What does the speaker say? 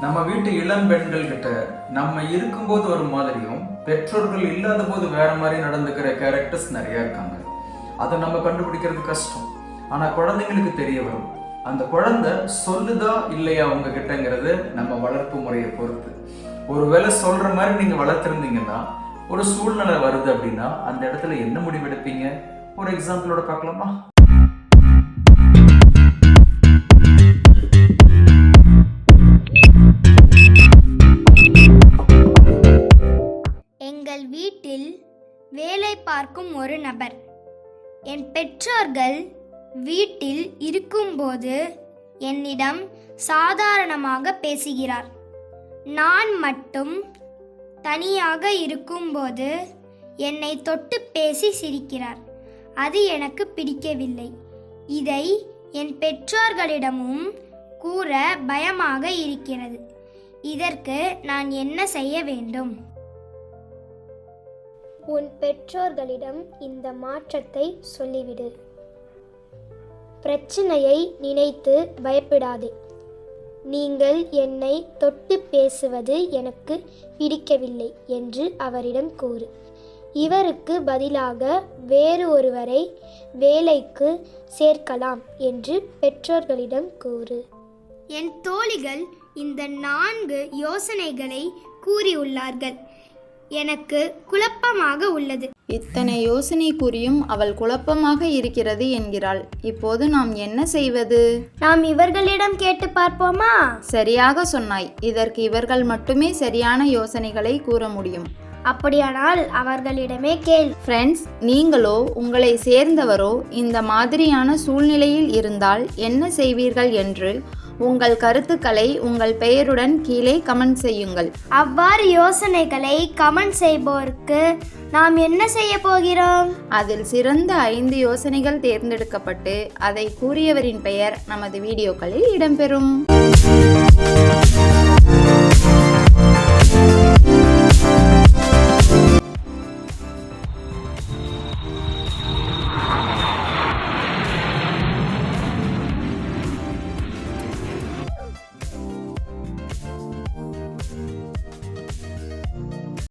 நம்ம வீட்டு இளம் பெண்கள் கிட்ட நம்ம இருக்கும்போது ஒரு மாதிரியும் பெற்றோர்கள் இல்லாத போது வேற மாதிரி நடந்துக்கிற கேரக்டர்ஸ் நிறைய இருக்காங்க. அதை நம்ம கண்டுபிடிக்கிறது கஷ்டம். ஆனா குழந்தைங்களுக்கு தெரிய வரும். அந்த குழந்தை சொல்லுதா இல்லையா உங்க கிட்டங்கிறது நம்ம வளர்ப்பு முறையை பொறுத்து. ஒருவேளை சொல்ற மாதிரி நீங்க வளர்த்துருந்தீங்கன்னா ஒரு சூழ்நிலை வருது அப்படின்னா அந்த இடத்துல என்ன முடிவெடுப்பீங்க? ஒரு எக்ஸாம்பிளோட பார்க்கலாமா? வீட்டில் வேலை பார்க்கும் ஒரு நபர். என் பெற்றோர்கள் வீட்டில் இருக்கும்போது என்னிடம் சாதாரணமாக பேசுகிறார். நான் மட்டும் தனியாக இருக்கும்போது என்னை தொட்டு பேசி சிரிக்கிறார். அது எனக்கு பிடிக்கவில்லை. இதை என் பெற்றோர்களிடமும் கூற பயமாக இருக்கிறது. இதற்கு நான் என்ன செய்ய வேண்டும்? உன் பெற்றோர்களிடம் இந்த மாற்றத்தை சொல்லிவிடு. பிரச்சனையை நினைத்து பயப்படாதே. நீங்கள் என்னை தொட்டு பேசுவது எனக்கு பிடிக்கவில்லை என்று அவரிடம் கூறு. இவருக்கு பதிலாக வேறு ஒருவரை வேலைக்கு சேர்க்கலாம் என்று பெற்றோர்களிடம் கூறு. என் தோழிகள் இந்த நான்கு யோசனைகளை கூறியுள்ளார்கள். எனக்கு குழப்பமாக உள்ளது. இத்தனை யோசனை கூறியும் அவள் குழப்பமாக இருக்கிறது என்கிறாள். இப்போது நாம் என்ன செய்வது? நாம் இவர்களிடம் கேட்டு பார்ப்போமா? சரியாக சொன்னாய். இதற்கு இவர்கள் மட்டுமே சரியான யோசனைகளை கூற முடியும். அப்படியானால் அவர்களிடமே கேள். ஃப்ரெண்ட்ஸ் நீங்களோ உங்களை சேர்ந்தவரோ இந்த மாதிரியான சூழ்நிலையில் இருந்தால் என்ன செய்வீர்கள் என்று உங்கள் கருத்துக்களை உங்கள் பெயருடன் கீழே கமெண்ட் செய்யுங்கள். அவ்வாறு யோசனைகளை கமெண்ட் செய்போருக்கு நாம் என்ன செய்ய போகிறோம்? அதில் சிறந்த ஐந்து யோசனைகள் தேர்ந்தெடுக்கப்பட்டு அதை கூறியவரின் பெயர் நமது வீடியோக்களில் இடம்பெறும்.